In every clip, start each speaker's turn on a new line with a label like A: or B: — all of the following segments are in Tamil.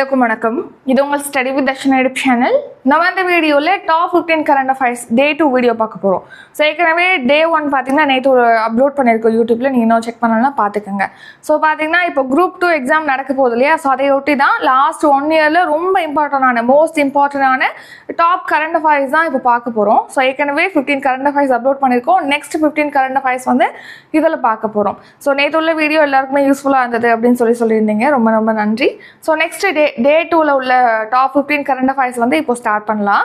A: எல்லோருக்கும் வணக்கம். இது உங்கள் study with Darshan edu channel நம்ம அந்த வீடியோவில் top fifteen current affairs day two video பார்க்க போகிறோம் ஸோ ஏற்கனவே டே ஒன் பார்த்தீங்கன்னா நேற்று ஒரு அப்லோட் பண்ணியிருக்கோம் யூடியூப்பில் நீங்கள் இன்னும் செக் பண்ணலாம் பார்த்துக்கோங்க ஸோ பார்த்தீங்கன்னா இப்போ குரூப் டூ எக்ஸாம் நடக்க போகுது இல்லையா? ஸோ அதை ஒட்டி தான் லாஸ்ட் ஒன் இயரில் ரொம்ப இம்பார்ட்டண்டான மோஸ்ட் இம்பார்ட்டண்டான டாப் கரண்ட் அஃபேர்ஸ் தான் இப்போ பார்க்க போகிறோம் ஸோ ஏற்கனவே ஃபிஃப்டீன் கரண்ட் அஃபேர்ஸ் அப்லோட் பண்ணியிருக்கோம் நெக்ஸ்ட் ஃபிஃப்டீன் கரண்ட் அஃபேர்ஸ் வந்து இதில் பார்க்க போகிறோம் ஸோ நேற்று உள்ள வீடியோ எல்லாருக்குமே யூஸ்ஃபுல்லாக இருந்தது அப்படின்னு சொல்லி சொல்லியிருந்தீங்க. ரொம்ப ரொம்ப நன்றி. ஸோ நெக்ஸ்ட் டே டே டூவில் உள்ள டாப் ஃபிஃப்டீன் கரண்ட் அஃபேர்ஸ் வந்து இப்போ ஸ்டார்ட் பண்ணலாம்.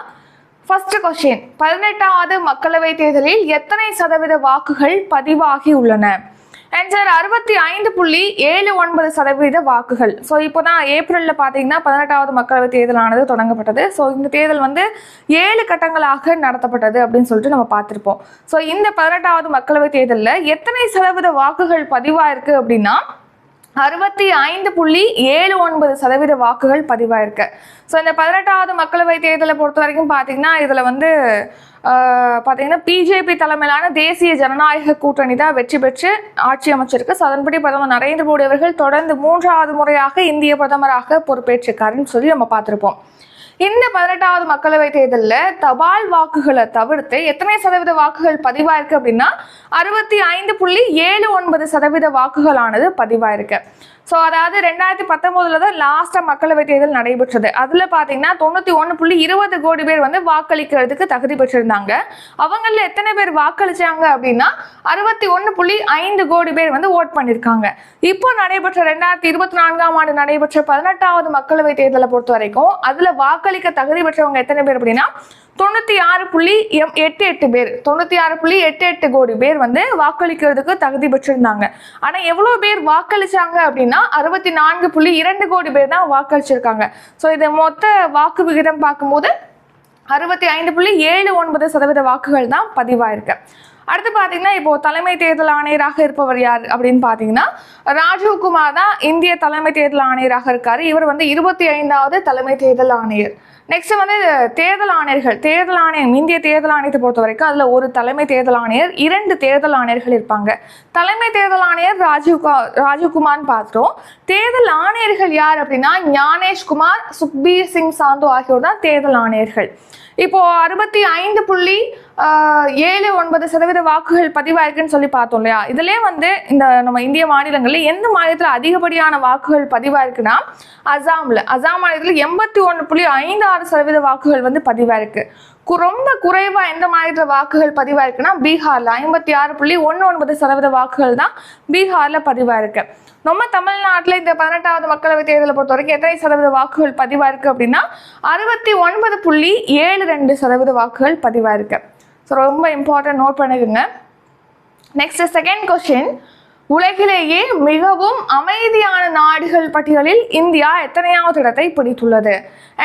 A: ஃபர்ஸ்ட் கொஸ்டின் பதினெட்டாவது மக்களவை தேர்தலில் எத்தனை சதவீத வாக்குகள் பதிவாகி உள்ளன? ஆன்சர் அறுபத்தி ஐந்து புள்ளி ஏழு ஒன்பது சதவீத வாக்குகள். ஸோ இப்போ தான் ஏப்ரலில் பார்த்தீங்கன்னா பதினெட்டாவது மக்களவை தேர்தலானது தொடங்கப்பட்டது. ஸோ இந்த தேர்தல் வந்து ஏழு கட்டங்களாக நடத்தப்பட்டது அப்படின்னு சொல்லிட்டு நம்ம பார்த்துருப்போம். ஸோ இந்த பதினெட்டாவது மக்களவைத் தேர்தலில் எத்தனை சதவீத வாக்குகள் பதிவாயிருக்கு அப்படின்னா அறுபத்தி ஐந்து புள்ளி ஏழு ஒன்பது சதவீத வாக்குகள் பதிவாயிருக்கு. ஸோ இந்த பதினெட்டாவது மக்களவை தேர்தலை பொறுத்த வரைக்கும் பார்த்தீங்கன்னா இதில் வந்து பார்த்தீங்கன்னா பிஜேபி தலைமையிலான தேசிய ஜனநாயக கூட்டணி தான் வெற்றி பெற்று ஆட்சி அமைச்சிருக்கு. ஸோ அதன்படி பிரதமர் நரேந்திர மோடி அவர்கள் தொடர்ந்து மூன்றாவது முறையாக இந்திய பிரதமராக பொறுப்பேற்றிருக்காருன்னு சொல்லி நம்ம பார்த்துருப்போம். இந்த பதினெட்டாவது மக்களவை தேர்தலில் தபால் வாக்குகளை தவிர்த்து எத்தனை சதவீத வாக்குகள் பதிவாயிருக்கு அப்படின்னா அறுபத்தி ஐந்து புள்ளி ஏழு ஒன்பது சதவீத வாக்குகளானது பதிவாயிருக்கு. ஸோ அதாவது ரெண்டாயிரத்தி பத்தொம்போதுல தான் லாஸ்ட்டாக மக்களவை தேர்தல் நடைபெற்றது. அதில் பார்த்தீங்கன்னா தொண்ணூற்றி ஒன்று புள்ளி இருபது கோடி பேர் வந்து வாக்களிக்கிறதுக்கு தகுதி பெற்றிருந்தாங்க. அவங்களில் எத்தனை பேர் வாக்களிச்சாங்க அப்படின்னா அறுபத்தி ஒன்று புள்ளி ஐந்து கோடி பேர் வந்து ஓட் பண்ணியிருக்காங்க இப்போ நடைபெற்ற ரெண்டாயிரத்தி இருபத்தி நான்காம் ஆண்டு நடைபெற்ற பதினெட்டாவது மக்களவை தேர்தலை பொறுத்த வரைக்கும் அதில் வாக்களிக்க தகுதி பெற்றவங்க எத்தனை பேர் அப்படின்னா தொண்ணூற்றி ஆறு புள்ளி எம் எட்டு எட்டு பேர். தொண்ணூற்றி ஆறு புள்ளி எட்டு எட்டு கோடி பேர் வந்து வாக்களிக்கிறதுக்கு தகுதி பெற்றிருந்தாங்க. ஆனால் எவ்வளோ பேர் வாக்களிச்சாங்க அப்படின்னா அறுபத்தி நான்கு புள்ளி இரண்டு கோடி பேர் தான் வாக்களிச்சிருக்காங்க. ஸோ இதை மொத்த வாக்கு விகிதம் பார்க்கும்போது அறுபத்தி ஐந்து புள்ளி ஏழு ஒன்பது சதவீத வாக்குகள் தான் பதிவாயிருக்கு. அடுத்து பார்த்தீங்கன்னா இப்போ தலைமை தேர்தல் ஆணையராக இருப்பவர் யார் அப்படின்னு பார்த்தீங்கன்னா ராஜீவ்குமார் தான் இந்திய தலைமை தேர்தல் ஆணையராக இருக்கார். இவர் வந்து இருபத்தி ஐந்தாவது தலைமை தேர்தல் ஆணையர். நெக்ஸ்ட் வந்து தேர்தல் ஆணையர்கள். தேர்தல் ஆணையம் இந்திய தேர்தல் ஆணையத்தை பொறுத்த வரைக்கும் அதில் ஒரு தலைமை தேர்தல் ஆணையர் இரண்டு தேர்தல் ஆணையர்கள் இருப்பாங்க. தலைமை தேர்தல் ஆணையர் ராஜீவ் ராஜீவ்குமார்னு பார்த்தோம் தேர்தல் ஆணையர்கள் யார் அப்படின்னா ஞானேஷ்குமார் சுக்பீர் சிங் சாந்து ஆகியோர் தான் தேர்தல் ஆணையர்கள். இப்போ அறுபத்தி ஐந்து புள்ளி ஏழு ஒன்பது சதவீத வாக்குகள் பதிவாயிருக்குன்னு சொல்லி பார்த்தோம் இல்லையா? இதிலே வந்து இந்த நம்ம இந்திய மாநிலங்களில் எந்த மாநிலத்தில் அதிகப்படியான வாக்குகள் பதிவாயிருக்குன்னா அசாம்ல. அசாம் மாநிலத்தில் எண்பத்தி ஒன்று புள்ளி ஐந்து ஆறு சதவீத வாக்குகள் வந்து பதிவாயிருக்கு. கு- ரொம்ப குறைவாக எந்த மாநிலத்தில் வாக்குகள் பதிவாயிருக்குன்னா பீகாரில். ஐம்பத்தி ஆறு புள்ளி ஒன்று ஒன்பது சதவீத வாக்குகள் தான் பீகாரில் பதிவாயிருக்கு. நம்ம தமிழ்நாட்டில் இந்த பதினெட்டாவது மக்களவை தேர்தலை பொறுத்த வரைக்கும் எத்தனை சதவீத வாக்குகள் பதிவாயிருக்கு அப்படின்னா அறுபத்தி ஒன்பது புள்ளி ஏழு ரெண்டு சதவீத வாக்குகள் பதிவாயிருக்கு. ஸோ ரொம்ப இம்பார்ட்டன்ட் நோட் பண்ணிக்கோங்க. நெக்ஸ்ட் செகண்ட் கொஸ்டின் உலகிலேயே மிகவும் அமைதியான நாடுகள் பட்டியலில் இந்தியா எத்தனையாவது இடத்தை பிடித்துள்ளது?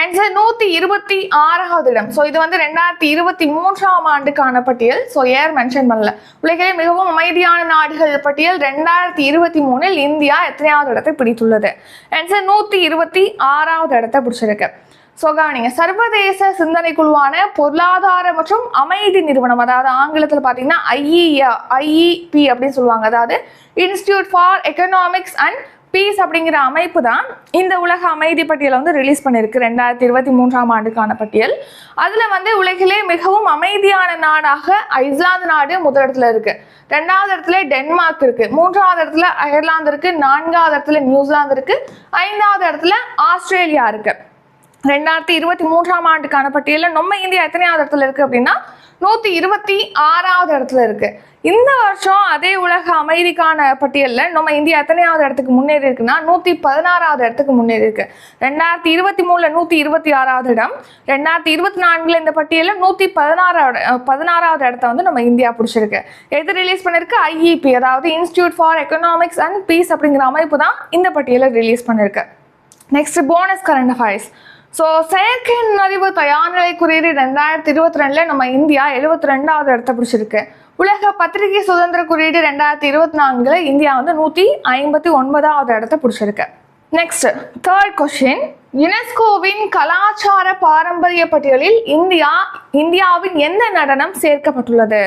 A: ஆன்சர் நூற்றி இருபத்தி ஆறாவது இடம். ஸோ இது வந்து ரெண்டாயிரத்தி இருபத்தி மூன்றாம் ஆண்டுக்கான பட்டியல். ஸோ ஏர் மென்ஷன் பண்ணல. உலகிலே மிகவும் அமைதியான நாடுகள் பட்டியல் ரெண்டாயிரத்தி இருபத்தி மூணில் இந்தியா எத்தனையாவது இடத்தை பிடித்துள்ளது? ஆன்சர் நூற்றி இருபத்தி ஆறாவது இடத்தை பிடிச்சிருக்கு. ஸோ கவனிங்க. சர்வதேச சிந்தனை குழுவான பொருளாதார மற்றும் அமைதி நிறுவனம் அதாவது ஆங்கிலத்தில் பார்த்தீங்கன்னா ஐஇஏ ஐஇபி அப்படின்னு சொல்லுவாங்க. அதாவது institute for economics and peace அப்படிங்கிற அமைப்பு தான் இந்த உலக அமைதி பட்டியலை வந்து ரிலீஸ் பண்ணியிருக்கு. ரெண்டாயிரத்தி இருபத்தி மூன்றாம் ஆண்டுக்கான பட்டியல். அதில் வந்து உலகிலே மிகவும் அமைதியான நாடாக ஐஸ்லாந்து நாடு முதலிடத்துல இருக்கு. ரெண்டாவது இடத்துல டென்மார்க் இருக்கு. மூன்றாவது இடத்துல அயர்லாந்து இருக்கு. நான்காவது இடத்துல நியூசிலாந்து இருக்கு. ஐந்தாவது இடத்துல ஆஸ்திரேலியா இருக்குது ரெண்டாயிரத்தி இருபத்தி மூன்றாம் ஆண்டுக்கான பட்டியலில் நம்ம இந்தியா எத்தனையாவது இடத்துல இருக்குது அப்படின்னா நூற்றி இருபத்தி ஆறாவது இடத்துல இருக்குது இந்த வருஷம் அதே உலக அமைதிக்கான பட்டியலில் நம்ம இந்தியா எத்தனையாவது இடத்துக்கு முன்னேறி இருக்குன்னா நூற்றி பதினாறாவது இடத்துக்கு முன்னேறி இருக்கு. ரெண்டாயிரத்தி இருபத்தி மூணில் நூற்றி இருபத்தி ஆறாவது இடம். ரெண்டாயிரத்தி இருபத்தி நான்கில் இந்த பட்டியலில் நூற்றி பதினாறாவது பதினாறாவது இடத்த வந்து நம்ம இந்தியா பிடிச்சிருக்கு. எது ரிலீஸ் பண்ணிருக்கு? ஐஇபி அதாவது institute for economics and peace அப்படிங்கிற அமைப்பு தான் இந்த பட்டியலை ரிலீஸ் பண்ணியிருக்கு next bonus current affairs so செயற்கை நுண்ணறிவு தயார்நிலை குறியீடு ரெண்டாயிரத்தி இருபத்தி ரெண்டில் நம்ம இந்தியா எழுபத்தி ரெண்டாவது இடத்த பிடிச்சிருக்கு. உலக பத்திரிகை சுதந்திர குறியீடு ரெண்டாயிரத்தி இருபத்தி நான்கில் இந்தியா வந்து நூற்றி ஐம்பத்தி ஒன்பதாவது இடத்த பிடிச்சிருக்கு. நெக்ஸ்ட் தேர்ட் கொஸ்டின் யுனெஸ்கோவின் கலாச்சார பாரம்பரிய பட்டியலில் இந்தியா இந்தியாவின் எந்த நடனம் சேர்க்கப்பட்டுள்ளது?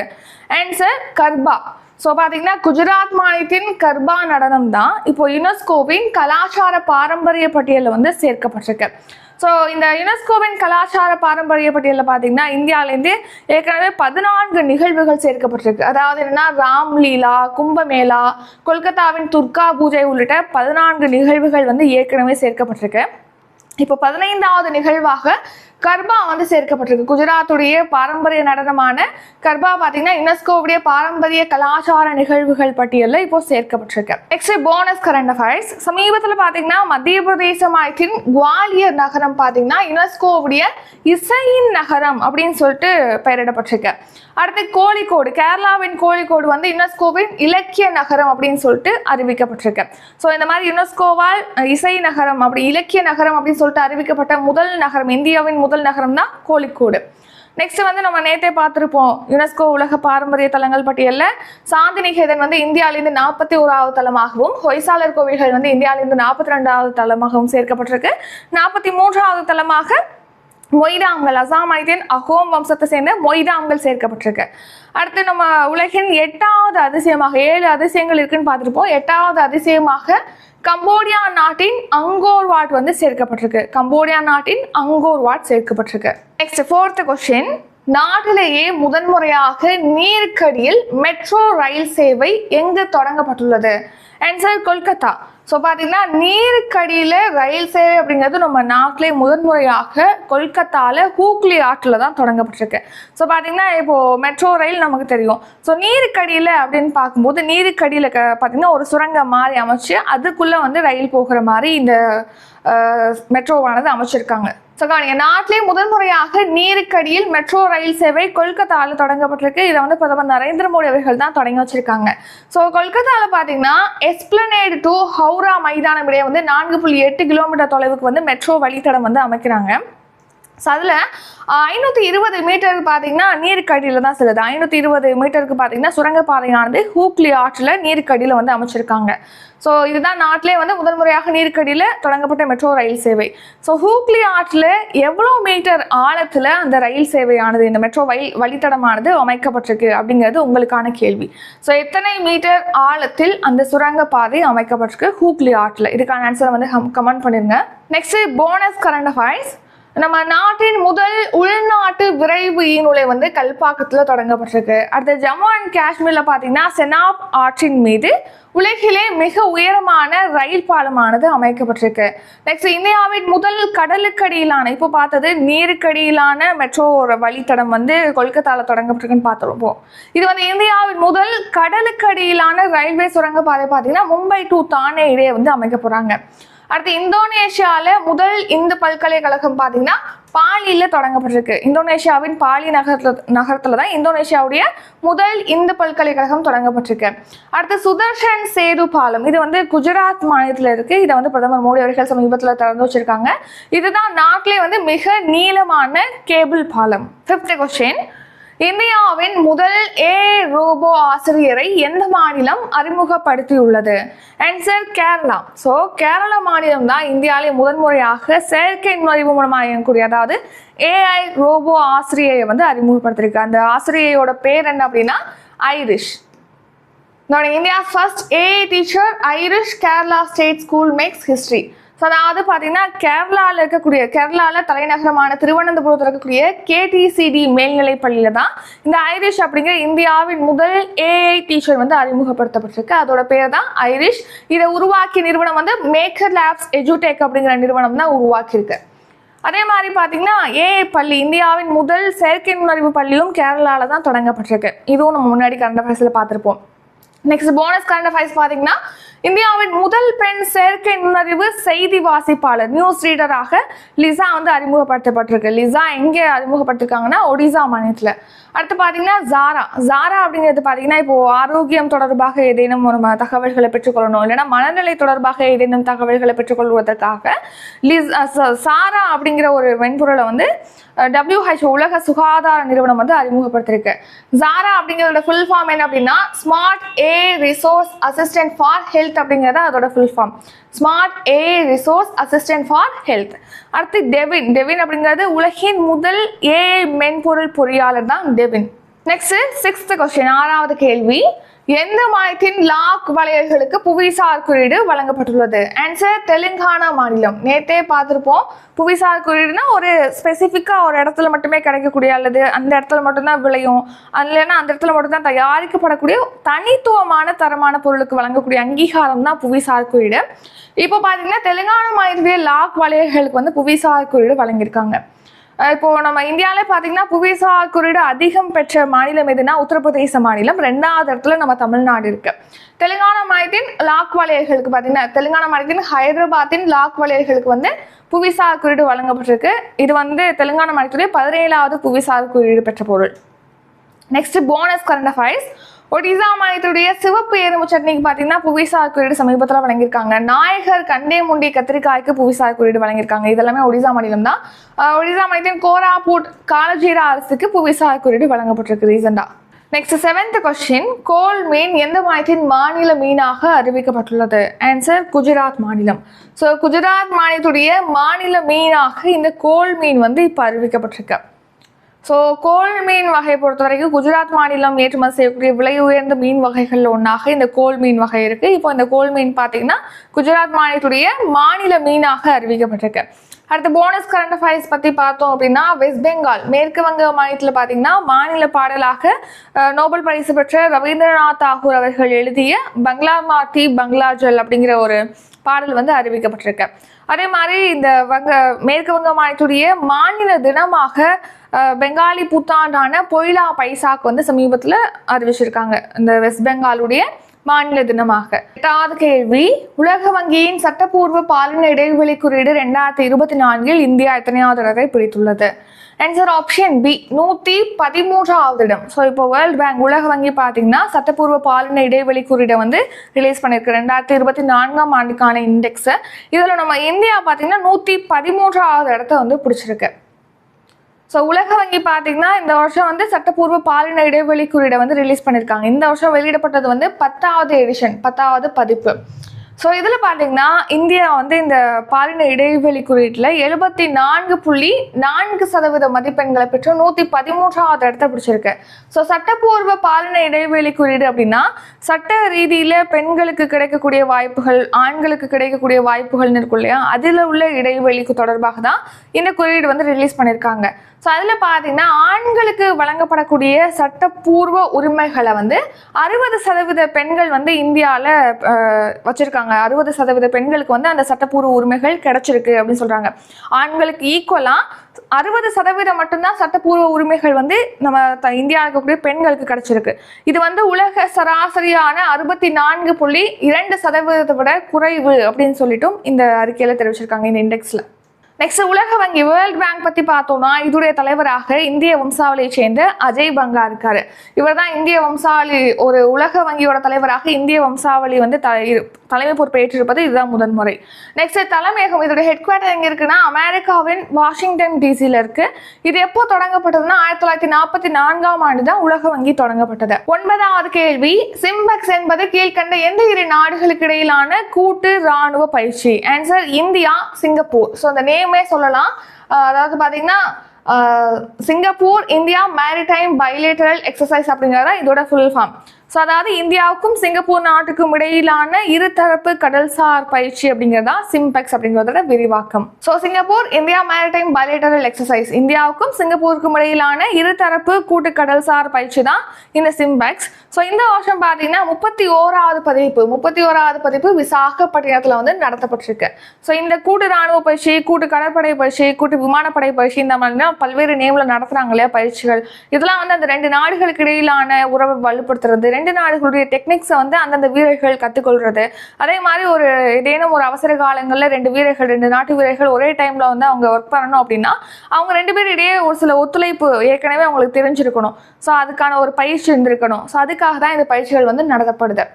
A: ஆன்சர் கர்பா. ஸோ பார்த்தீங்கன்னா குஜராத் மாநிலத்தின் கர்பா நடனம் தான் இப்போ யுனெஸ்கோவின் கலாச்சார பாரம்பரிய பட்டியலில் வந்து சேர்க்கப்பட்டிருக்கு. ஸோ இந்த யுனெஸ்கோவின் கலாச்சார பாரம்பரிய பட்டியலில் பார்த்தீங்கன்னா இந்தியாவிலேருந்து ஏற்கனவே பதினான்கு நிகழ்வுகள் சேர்க்கப்பட்டிருக்கு. அதாவது என்னென்னா ராம்லீலா கும்பமேளா கொல்கத்தாவின் துர்கா பூஜை உள்ளிட்ட பதினான்கு நிகழ்வுகள் வந்து ஏற்கனவே சேர்க்கப்பட்டிருக்கு. இப்போ பதினைந்தாவது நிகழ்வாக கர்பா வந்து சேர்க்கப்பட்டிருக்கு. குஜராத்துடைய பாரம்பரிய நடனமான கர்பா பார்த்தீங்கன்னா யுனெஸ்கோவுடைய பாரம்பரிய கலாச்சார நிகழ்வுகள் பட்டியலில் இப்போ சேர்க்கப்பட்டிருக்கு. நெக்ஸ்ட் போனஸ் கரண்ட் அஃபேர்ஸ் சமீபத்தில் பார்த்தீங்கன்னா மத்திய பிரதேச மாநிலத்தின் குவாலியர் நகரம் பார்த்தீங்கன்னா யுனெஸ்கோவுடைய இசையின் நகரம் அப்படின்னு சொல்லிட்டு பெயரிடப்பட்டிருக்கு. அடுத்து கோழிக்கோடு கேரளாவின் கோழிக்கோடு வந்து யுனெஸ்கோவின் இலக்கிய நகரம் அப்படின்னு சொல்லிட்டு அறிவிக்கப்பட்டிருக்கு. ஸோ இந்த மாதிரி யுனெஸ்கோவால் இசை நகரம் அப்படி இலக்கிய நகரம் அப்படின்னு சொல்லிட்டு அறிவிக்கப்பட்ட முதல் நகரம் இந்தியாவின் முதல் நகரம் தான் கோழிக்கோடு. நெக்ஸ்ட் வந்து நம்ம நேத்தே பார்த்துருப்போம். யுனெஸ்கோ உலக பாரம்பரிய தலங்கள் பட்டியலில் சாந்திநிகேதன் வந்து இந்தியாவிலிருந்து நாற்பத்தி ஓராவது தலமாகவும் ஹொய்சாலர் கோவில்கள் வந்து இந்தியாவிலிருந்து நாற்பத்தி ரெண்டாவது தலமாகவும் சேர்க்கப்பட்டிருக்கு. நாற்பத்தி மூன்றாவது தலமாக மொய்ராம்கள் அசாம் மாநிலத்தின் அகோம் வம்சத்தை சேர்ந்த மொய்ராம்கள் சேர்க்கப்பட்டிருக்கு. அடுத்து நம்ம உலகின் எட்டாவது அதிசயமாக ஏழு அதிசயங்கள் இருக்குன்னு பார்த்துருப்போம். எட்டாவது அதிசயமாக கம்போடியா நாட்டின் அங்கோர் வாட் வந்து சேர்க்கப்பட்டிருக்கு. கம்போடியா நாட்டின் அங்கோர் வாட் சேர்க்கப்பட்டிருக்கு. நெக்ஸ்ட் ஃபோர்த் கொஸ்டின் நாட்டிலேயே முதன்முறையாக நீருக்கடியில் மெட்ரோ ரயில் சேவை எங்கு தொடங்கப்பட்டுள்ளது? ஆன்சர் கொல்கத்தா. ஸோ பார்த்தீங்கன்னா நீருக்கடியில் ரயில் சேவை அப்படிங்கிறது நம்ம நாட்டிலே முதன்முறையாக கொல்கத்தாவில் ஹூக்லி ஆற்றில் தான் தொடங்கப்பட்டிருக்கு. ஸோ பார்த்தீங்கன்னா இப்போது மெட்ரோ ரயில் நமக்கு தெரியும். ஸோ நீருக்கடியில் அப்படின்னு பார்க்கும்போது நீருக்கடியில் க பார்த்தீங்கன்னா ஒரு சுரங்கம் மாதிரி அமைச்சு அதுக்குள்ளே வந்து ரயில் போகிற மாதிரி இந்த மெட்ரோவானது அமைச்சிருக்காங்க. ஸோ கவனிங்க நாட்டிலே முதன்முறையாக நீருக்கடியில் மெட்ரோ ரயில் சேவை கொல்கத்தாவில் தொடங்கப்பட்டிருக்கு. இதை வந்து பிரதமர் நரேந்திர மோடி அவர்கள் தான் தொடங்கி வச்சிருக்காங்க. ஸோ கொல்கத்தாவில் பார்த்தீங்கன்னா எஸ்பிளனேடு டு ஹவுரா மைதானம் இடையே வந்து நான்கு புள்ளி எட்டு கிலோமீட்டர் தொலைவுக்கு வந்து மெட்ரோ வழித்தடம் வந்து அமைக்கிறாங்க. ஸோ அதில் ஐநூற்றி இருபது மீட்டருக்கு பார்த்தீங்கன்னா நீருக்கடியில் தான் செல்லுது. ஐநூற்றி இருபது மீட்டருக்கு பார்த்தீங்கன்னா சுரங்கப்பாதையானது ஹூக்லி ஆற்றில் நீருக்கடியில் வந்து அமைச்சிருக்காங்க. ஸோ இதுதான் நாட்டிலே வந்து முதல் முறையாக நீருக்கடியில் தொடங்கப்பட்ட மெட்ரோ ரயில் சேவை. ஸோ ஹூக்லி ஆற்றில் எவ்வளோ மீட்டர் ஆழத்தில் அந்த ரயில் சேவையானது இந்த மெட்ரோ வழி வழித்தடமானது அமைக்கப்பட்டிருக்கு அப்படிங்கிறது உங்களுக்கான கேள்வி. ஸோ எத்தனை மீட்டர் ஆழத்தில் அந்த சுரங்கப்பாதை அமைக்கப்பட்டிருக்கு ஹூக்லி ஆற்றில்? இதுக்கான ஆன்சரை வந்து கமெண்ட் பண்ணிருங்க. நெக்ஸ்ட் போனஸ் கரண்ட் அஃபேர்ஸ் நம்ம நாட்டின் முதல் உள்நாட்டு விரைவு ஈநூலை வந்து கல்பாக்கத்தில் தொடங்கப்பட்டிருக்கு. அடுத்த ஜம்மு அண்ட் காஷ்மீரில் பார்த்தீங்கன்னா செனாப் ஆற்றின் மீது உலகிலே மிக உயரமான ரயில் பாலமானது அமைக்கப்பட்டிருக்கு. நெக்ஸ்ட் இந்தியாவின் முதல் கடலுக்கடியிலான இப்போ பார்த்தது நீருக்கடியிலான மெட்ரோ வழித்தடம் வந்து கொல்கத்தாவில் தொடங்கப்பட்டிருக்குன்னு பார்த்துருப்போம் இது வந்து இந்தியாவின் முதல் கடலுக்கடியிலான ரயில்வே சுரங்கப்பாதை பார்த்தீங்கன்னா மும்பை டு தானே இடையே வந்து அமைக்க போகிறாங்க அடுத்து இந்தோனேஷியாவில் முதல் இந்து பல்கலைக்கழகம் பார்த்தீங்கன்னா பாலியில் தொடங்கப்பட்டிருக்கு. இந்தோனேஷியாவின் பாலி நகரத்தில் நகரத்தில் தான் இந்தோனேஷியாவுடைய முதல் இந்து பல்கலைக்கழகம் தொடங்கப்பட்டிருக்கு. அடுத்து சுதர்ஷன் சேது பாலம். இது வந்து குஜராத் மாநிலத்தில் இருக்குது இதை வந்து பிரதமர் மோடி அவர்கள் சமீபத்தில் திறந்து வச்சுருக்காங்க. இதுதான் நாட்டிலே வந்து மிக நீளமான கேபிள் பாலம். ஃபிஃப்த் கொஸ்டின் இந்தியாவின் முதல் ஏ ரோபோ ஆசிரியரை எந்த மாநிலம் அறிமுகப்படுத்தியுள்ளது? ஆன்சர் கேரளா. ஸோ கேரளா மாநிலம் தான் இந்தியாவிலே முதன்முறையாக செயற்கை நுழைவு மூலமாக இயங்கக்கூடிய அதாவது ஏஐ ரோபோ ஆசிரியை வந்து அறிமுகப்படுத்தியிருக்கு. அந்த ஆசிரியையோட பேர் என்ன அப்படின்னா Iris. India first AI teacher Iris Kerala state school makes history so அதாவது பார்த்தீங்கன்னா கேரளாவில் இருக்கக்கூடிய கேரளாவில் தலைநகரமான திருவனந்தபுரத்தில் இருக்கக்கூடிய கேடிசிடி மேல்நிலை பள்ளியில் தான் இந்த ஐரிஷ் அப்படிங்கிற இந்தியாவின் முதல் ஏஐ டீச்சர் வந்து அறிமுகப்படுத்தப்பட்டிருக்கு. அதோட பேர் தான் ஐரிஷ். இதை உருவாக்கிய நிறுவனம் வந்து மேக்கர் லேப்ஸ் எஜுடெக் அப்படிங்கிற நிறுவனம் தான் உருவாக்கியிருக்கு. அதே மாதிரி பார்த்தீங்கன்னா ஏஐ பள்ளி இந்தியாவின் முதல் செயற்கை நுண்ணறிவு பள்ளியும் கேரளாவில் தான் தொடங்கப்பட்டிருக்கு. இதுவும் நம்ம முன்னாடி கரண்ட் அஃபேர்ஸில் பார்த்துருப்போம். நெக்ஸ்ட் போனஸ் கரண்ட் அஃபேர்ஸ் பார்த்தீங்கன்னா இந்தியாவின் முதல் பெண் செயற்கை நுண்ணறிவு செய்தி வாசிப்பாளர் நியூஸ் ரீடராக லிசா வந்து அறிமுகப்படுத்தப்பட்டிருக்கு. லிசா எங்கே அறிமுகப்பட்டிருக்காங்கன்னா ஒடிசா மாநிலத்தில். அடுத்து பார்த்தீங்கன்னா ஜாரா ஜாரா அப்படிங்கிறது பார்த்தீங்கன்னா இப்போ ஆரோக்கியம் தொடர்பாக ஏதேனும் ஒரு ம- தகவல்களை பெற்றுக்கொள்ளணும். இல்லைன்னா மனநிலை தொடர்பாக ஏதேனும் தகவல்களை பெற்றுக்கொள்வதற்காக லிஸ் சாரா அப்படிங்கிற ஒரு மென்பொருளை வந்து டபிள்யூஹெச் உலக சுகாதார நிறுவனம் வந்து அறிமுகப்படுத்திருக்கு ஜாரா அப்படிங்கிறதோட ஃபுல் ஃபார்ம் என்ன அப்படின்னா smart A resource assistant for health அப்படிங்கிறது அதோட full form smart A resource assistant for health அடுத்து டெவின் டெவின் அப்படிங்கிறது உலகின் முதல் ஏ மென்பொருள் பொறியாளர் தான் டெவின் நெக்ஸ்ட் சிக்ஸ்த் கொஸ்டின் ஆறாவது கேள்வி. எந்த மாநிலத்தின் லாக் வளையல்களுக்கு புவிசார் குறியீடு வழங்கப்பட்டுள்ளது? ஆன்சர் தெலுங்கானா மாநிலம். நேத்தே பார்த்துருப்போம் புவிசார் குறியீடுனா ஒரு ஸ்பெசிஃபிக்காக ஒரு இடத்துல மட்டுமே கிடைக்கக்கூடிய அல்லது அந்த இடத்துல மட்டும்தான் விளையும். இல்லைன்னா அந்த இடத்துல மட்டும்தான் தயாரிக்கப்படக்கூடிய தனித்துவமான தரமான பொருளுக்கு வழங்கக்கூடிய அங்கீகாரம் தான் புவிசார் குறியீடு. இப்போ பார்த்தீங்கன்னா தெலுங்கானா மாநிலத்திலே லாக் வளையல்களுக்கு வந்து புவிசார் குறியீடு வழங்கியிருக்காங்க. இப்போ நம்ம இந்தியாவிலே பார்த்தீங்கன்னா புவிசார் குறியீடு அதிகம் பெற்ற மாநிலம் எதுனா உத்தரப்பிரதேச மாநிலம். ரெண்டாவது இடத்துல நம்ம தமிழ்நாடு இருக்கு. தெலுங்கானா மாநிலத்தின் லாக் வளையர்களுக்கு பார்த்தீங்கன்னா தெலுங்கானா மாநிலத்தின் ஹைதராபாத்தின் லாக் வளையர்களுக்கு வந்து புவிசார் குறியீடு வழங்கப்பட்டிருக்கு. இது வந்து தெலுங்கானா மாநிலத்துடைய பதினேழாவது புவிசார் குறியீடு பெற்ற பொருள். Next bonus current affairs Odisha மாநிலத்துடைய சிவப்பு எறும்பு சட்னிக்கு பார்த்தீங்கன்னா புவிசார் குறியீடு சமீபத்தில் வழங்கியிருக்காங்க. நாயகர் கண்டே முண்டி கத்திரிக்காய்க்கு புவிசார் குறியீடு வழங்கியிருக்காங்க. இதெல்லாமே ஒடிசா மாநிலம் தான் ஒடிசா மாநிலத்தின் கோராபூட் காலஜீரா அரசுக்கு புவிசார் குறியீடு வழங்கப்பட்டிருக்கு ரீசெண்டாக நெக்ஸ்ட் செவன்த் கொஸ்டின் கோல் மீன் எந்த மாநிலத்தின் மாநில மீனாக அறிவிக்கப்பட்டுள்ளது? ஆன்சர் குஜராத் மாநிலம். ஸோ குஜராத் மாநிலத்துடைய மாநில மீனாக இந்த கோல் மீன் வந்து இப்போ அறிவிக்கப்பட்டிருக்கு. ஸோ கோல் மீன் வகை பொறுத்த வரைக்கும் குஜராத் மாநிலம் ஏற்றுமதி செய்யக்கூடிய விலை உயர்ந்த மீன் வகைகளில் ஒன்றாக இந்த கோல் மீன் வகை இருக்குது இப்போ இந்த கோல் மீன் பார்த்தீங்கன்னா குஜராத் மாநிலத்துடைய மாநில மீனாக அறிவிக்கப்பட்டிருக்கு. அடுத்து போனஸ் கரண்ட் அஃபேர்ஸ் பற்றி பார்த்தோம் அப்படின்னா வெஸ்ட் பெங்கால் மேற்கு வங்க மாநிலத்தில் பார்த்தீங்கன்னா மாநில பாடலாக நோபல் பரிசு பெற்ற ரவீந்திரநாத் தாகூர் அவர்கள் எழுதிய பங்களா மாட்டி பங்களா ஜல் அப்படிங்கிற ஒரு பாடல் வந்து அறிவிக்கப்பட்டிருக்கு. அதே மாதிரி இந்த வங்க மேற்கு வங்க மாநிலத்துடைய மாநில தினமாக பெங்காலி புத்தாண்டான பொய்லா பைசாக் வந்து சமீபத்தில் அறிவிச்சிருக்காங்க. இந்த வெஸ்ட் பெங்காலுடைய மாநில தினமாக. எட்டாவது கேள்வி உலக வங்கியின் சட்டப்பூர்வ பாலின இடைவெளி குறியீடு ரெண்டாயிரத்தி இருபத்தி நான்கில் இந்தியா எத்தனையாவது இடத்தை பிடித்துள்ளது? ஆன்சர் ஆப்ஷன் பி நூற்றி பதிமூன்றாவது இடம். ஸோ இப்போ வேர்ல்ட் பேங்க் உலக வங்கி பார்த்தீங்கன்னா சட்டப்பூர்வ பாலின இடைவெளி குறியீடை வந்து ரிலீஸ் பண்ணியிருக்கு. ரெண்டாயிரத்தி இருபத்தி நான்காம் ஆண்டுக்கான இண்டெக்ஸை இதில் நம்ம இந்தியா பார்த்தீங்கன்னா நூற்றி பதிமூன்றாவது இடத்த வந்து பிடிச்சிருக்கு. ஸோ உலக வங்கி பார்த்தீங்கன்னா இந்த வருஷம் வந்து சட்டப்பூர்வ பாலின இடைவெளி குறியீடை வந்து ரிலீஸ் பண்ணியிருக்காங்க இந்த வருஷம் வெளியிடப்பட்டது வந்து பத்தாவது எடிஷன் பத்தாவது பதிப்பு. ஸோ இதில் பார்த்தீங்கன்னா இந்தியா வந்து இந்த பாலின இடைவெளி குறியீட்டில் எழுபத்தி நான்கு புள்ளி நான்கு சதவீத மதிப்பெண்களை பெற்று நூற்றி பதிமூன்றாவது இடத்த பிடிச்சிருக்கு. ஸோ சட்டப்பூர்வ பாலின இடைவெளி குறியீடு அப்படின்னா சட்ட ரீதியில் பெண்களுக்கு கிடைக்கக்கூடிய வாய்ப்புகள் ஆண்களுக்கு கிடைக்கக்கூடிய வாய்ப்புகள்னு இருக்கும் இல்லையா? அதில் உள்ள இடைவெளிக்கு தொடர்பாக தான் இந்த குறியீடு வந்து ரிலீஸ் பண்ணியிருக்காங்க ஸோ அதில் பார்த்தீங்கன்னா ஆண்களுக்கு வழங்கப்படக்கூடிய சட்டப்பூர்வ உரிமைகளை வந்து அறுபது சதவீத பெண்கள் வந்து இந்தியாவில் வச்சுருக்காங்க. அறுபது சதவீத பெண்களுக்கு வந்து அந்த சட்டப்பூர்வ உரிமைகள் கிடைச்சிருக்கு அப்படின்னு சொல்கிறாங்க ஆண்களுக்கு ஈக்குவலாக அறுபது சதவீதம் மட்டும்தான் சட்டப்பூர்வ உரிமைகள் வந்து நம்ம த- இந்தியாவில் இருக்கக்கூடிய பெண்களுக்கு கிடைச்சிருக்கு. இது வந்து உலக சராசரியான அறுபத்தி நான்கு புள்ளி இரண்டு சதவீதத்தை விட குறைவு அப்படின்னு சொல்லிட்டும் இந்த அறிக்கையில் தெரிவிச்சிருக்காங்க இந்த இண்டெக்ஸில். நெக்ஸ்ட் உலக வங்கி வேர்ல்ட் பேங்க் பத்தி பார்த்தோம்னா இதோடைய தலைவராக இந்திய வம்சாவளியை சேர்ந்த அஜய் பங்கா இருக்காரு. இவர் தான் இந்திய வம்சாவளி ஒரு உலக வங்கியோட தலைவராக இந்திய வம்சாவளி வந்து தலைமை பொறுப்பேற்றிருப்பது இதுதான் முதன்முறை நெக்ஸ்ட் தலைமையகம் இதோட ஹெட் குவார்டர் எங்க இருக்குன்னா அமெரிக்காவின் வாஷிங்டன் டிசியில இருக்கு. இது எப்போ தொடங்கப்பட்டதுன்னா ஆயிரத்தி தொள்ளாயிரத்தி நாற்பத்தி நான்காம் ஆண்டு தான் உலக வங்கி தொடங்கப்பட்டது. ஒன்பதாவது கேள்வி சிம்பெக்ஸ் என்பது கீழ்கண்ட எந்த இரு நாடுகளுக்கு இடையிலான கூட்டு ராணுவ பயிற்சி? Answer India Singapore. ஸோ அந்த நேம் சொல்லலாம். அதாவது பார்த்தீங்கன்னா Singapore India maritime bilateral exercise அப்படிங்கிறத இதோட ஃபுல் ஃபார்ம் ஸோ அதாவது இந்தியாவுக்கும் சிங்கப்பூர் நாட்டுக்கும் இடையிலான இருதரப்பு கடல்சார் பயிற்சி அப்படிங்கிறது தான் சிம்பெக்ஸ் அப்படிங்கிறதோட விரிவாக்கம். So Singapore India maritime bilateral exercise இந்தியாவுக்கும் சிங்கப்பூருக்கும் இடையிலான இருதரப்பு கூட்டு கடல்சார் பயிற்சி தான் இந்த சிம்பெக்ஸ் ஸோ இந்த வருஷம் பார்த்தீங்கன்னா முப்பத்தி ஓராவது பதிப்பு முப்பத்தி ஓராவது பதிப்பு விசாகப்பட்டினத்தில் வந்து நடத்தப்பட்டிருக்கு. ஸோ இந்த கூட்டு ராணுவ பயிற்சி கூட்டு கடற்படை பயிற்சி கூட்டு விமானப்படை பயிற்சி இந்த மாதிரிலாம் பல்வேறு நேமில் நடத்துகிறாங்க இல்லையா பயிற்சிகள். இதெல்லாம் வந்து அந்த ரெண்டு நாடுகளுக்கு இடையிலான உறவை வலுப்படுத்துறது ரெண்டு நாடுகளுடைய டெக்னிக்ஸை வந்து அந்தந்த வீரர்கள் கற்றுக்கொள்றது அதே மாதிரி ஒரு ஏதேனும் ஒரு அவசர காலங்களில் ரெண்டு வீரர்கள் ரெண்டு நாட்டு வீரர்கள் ஒரே டைமில் வந்து அவங்க ஒர்க் பண்ணணும் அப்படின்னா அவங்க ரெண்டு பேர் இடையே ஒரு சில ஒத்துழைப்பு ஏற்கனவே அவங்களுக்கு தெரிஞ்சிருக்கணும். ஸோ அதுக்கான ஒரு பயிற்சி இருந்திருக்கணும். ஸோ அதுக்காக தான் இந்த பயிற்சிகள் வந்து நடத்தப்படுது.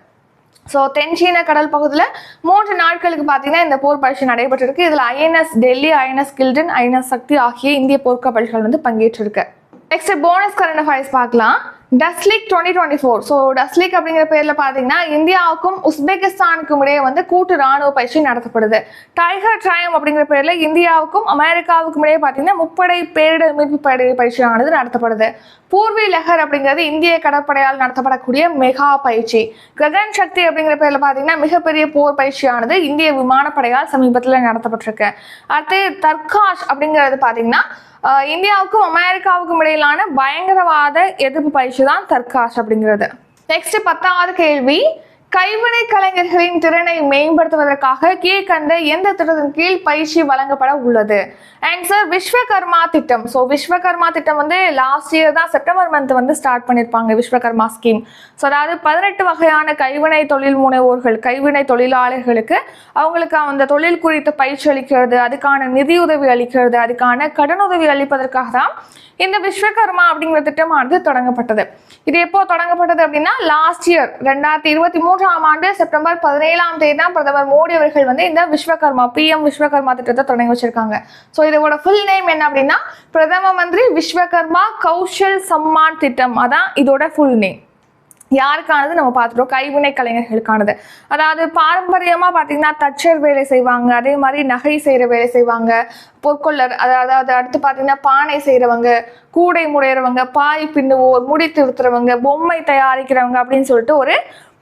A: ஸோ தென்சீன கடல் பகுதியில் மூன்று நாட்களுக்கு பார்த்தீங்கன்னா இந்த போர் பயிற்சி நடைபெற்றிருக்கு. இதில் INS Delhi INS Kiltan INS Shakti ஆகிய இந்திய போர்க்கப்பல்கள் வந்து பங்கேற்றிருக்கு. நெக்ஸ்ட் போனஸ் கரண்ட் அஃபேர்ஸ் பார்க்கலாம். Dustlik twenty twenty four so Dustlik அப்படிங்கிற பேரில் பார்த்தீங்கன்னா இந்தியாவுக்கும் உஸ்பெகிஸ்தானுக்கும் இடையே வந்து கூட்டு ராணுவ பயிற்சி நடத்தப்படுது. டைகர் ட்ரயம் அப்படிங்கிற பேரில் இந்தியாவுக்கும் அமெரிக்காவுக்கும் இடையே பார்த்தீங்கன்னா முப்படை பேரிடர் மீட்பு படை பயிற்சியானது நடத்தப்படுது. பூர்வி லெஹர் அப்படிங்கிறது இந்திய கடற்படையால் நடத்தப்படக்கூடிய மெகா பயிற்சி. ககன் சக்தி அப்படிங்கிற பேரில் பார்த்தீங்கன்னா மிகப்பெரிய போர் பயிற்சியானது இந்திய விமானப்படையால் சமீபத்தில் நடத்தப்பட்டிருக்கு. அடுத்து தர்காஷ் அப்படிங்கிறது பார்த்தீங்கன்னா இந்தியாவுக்கும் அமெரிக்காவுக்கும் இடையிலான பயங்கரவாத எதிர்ப்பு பயிற்சி தான் தற்காஷ் அப்படிங்கிறது. நெக்ஸ்ட் பத்தாவது கேள்வி. கைவினை கலைஞர்களின் திறனை மேம்படுத்துவதற்காக கீழ்கண்ட எந்த திட்டத்தின் கீழ் பயிற்சி வழங்கப்பட உள்ளது? ஆன்சர் விஸ்வகர்மா திட்டம். ஸோ விஸ்வகர்மா திட்டம் வந்து லாஸ்ட் இயர் தான் செப்டம்பர் மந்த் வந்து ஸ்டார்ட் பண்ணியிருப்பாங்க விஸ்வகர்மா ஸ்கீம் ஸோ அதாவது பதினெட்டு வகையான கைவினை தொழில் முனைவோர்கள் கைவினை தொழிலாளர்களுக்கு அவங்களுக்கு அந்த தொழில் குறித்த பயிற்சி அளிக்கிறது அதுக்கான நிதியுதவி அளிக்கிறது அதுக்கான கடனுதவி அளிப்பதற்காக தான் இந்த விஸ்வகர்மா அப்படிங்கிற திட்டமானது தொடங்கப்பட்டது. இது எப்போ தொடங்கப்பட்டது அப்படின்னா லாஸ்ட் இயர் ரெண்டாயிரத்தி இருபத்தி மூணு மூன்றாம் ஆண்டு செப்டம்பர் பதினேழாம் தேதி தான் பிரதமர் மோடி அவர்கள் வந்து இந்த விஸ்வகர்மா பிஎம் விஸ்வகர்மா திட்டத்தை தொடங்கி வச்சிருக்காங்க. ஸோ இதோட ஃபுல் நேம் என்ன அப்படின்னா பிரதம மந்திரி விஸ்வகர்மா கௌஷல் சம்மான் திட்டம். அதான் இதோட ஃபுல் நேம் யாருக்கானது நம்ம பார்த்துட்டோம். கைவினை கலைஞர்களுக்கானது. அதாவது பாரம்பரியமாக பார்த்தீங்கன்னா தச்சர் வேலை செய்வாங்க. அதே மாதிரி நகை செய்கிற வேலை செய்வாங்க. பொற்கொள்ளர் அதாவது அது அடுத்து பார்த்தீங்கன்னா பானை செய்கிறவங்க கூடை முடையிறவங்க பாய் பின்னுவோர் முடி திருத்துறவங்க பொம்மை தயாரிக்கிறவங்க அப்படின்னு சொல்லிட்டு ஒரு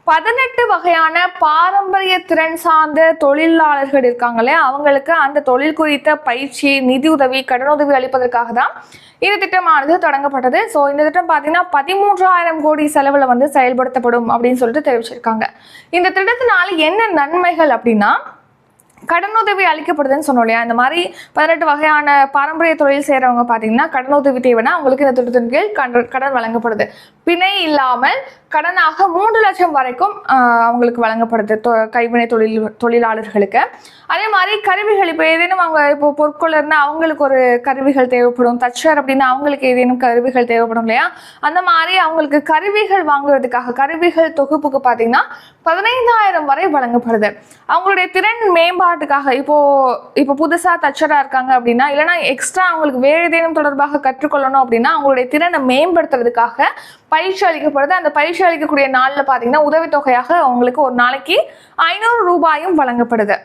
A: பதினெட்டு வகையான பாரம்பரிய திறன் சார்ந்த தொழிலாளர்கள் இருக்காங்களே அவங்களுக்கு அந்த தொழில் குறித்த பயிற்சி நிதியுதவி கடனுதவி அளிப்பதற்காக தான் இந்த திட்டமானது தொடங்கப்பட்டது. ஸோ இந்த திட்டம் பார்த்தீங்கன்னா பதிமூன்றாயிரம் கோடி செலவில் வந்து செயல்படுத்தப்படும் அப்படின்னு சொல்லிட்டு தெரிவிச்சிருக்காங்க. இந்த திட்டத்தினால என்ன நன்மைகள் அப்படின்னா கடனுதவி அளிக்கப்படுதுன்னு சொன்னோம் இல்லையா? இந்த மாதிரி பதினெட்டு வகையான பாரம்பரிய தொழில் செய்கிறவங்க பார்த்தீங்கன்னா கடனுதவி தேவைன்னா அவங்களுக்கு இந்த திட்டத்தின் கீழ் கடன் கடன் வழங்கப்படுது. பிணை இல்லாமல் கடனாக மூன்று லட்சம் வரைக்கும் அவங்களுக்கு வழங்கப்படுது தொ- கைவினை தொழில் தொழிலாளர்களுக்கு. அதே மாதிரி கருவிகள் இப்போ ஏதேனும் அவங்க இப்போ பொற்கொள்ளர்னா அவங்களுக்கு ஒரு கருவிகள் தேவைப்படும் தச்சர் அப்படின்னா அவங்களுக்கு ஏதேனும் கருவிகள் தேவைப்படும் இல்லையா? அந்த மாதிரி அவங்களுக்கு கருவிகள் வாங்குறதுக்காக கருவிகள் தொகுப்புக்கு பார்த்தீங்கன்னா பதினைந்தாயிரம் வரை வழங்கப்படுது. அவங்களுடைய திறன் மேம்பாட்டுக்காக இப்போ இப்போ புதுசாக தச்சராக இருக்காங்க அப்படின்னா இல்லைன்னா எக்ஸ்ட்ரா அவங்களுக்கு வேறு ஏதேனும் தொடர்பாக கற்றுக்கொள்ளணும் அப்படின்னா அவங்களுடைய திறனை மேம்படுத்துறதுக்காக பயிற்சி அளிக்கப்படுது. அந்த பயிற்சி அளிக்கக்கூடிய நாளில் பார்த்தீங்கன்னா உதவித்தொகையாக அவங்களுக்கு ஒரு நாளைக்கு ஐநூறு ரூபாயும் வழங்கப்படுது.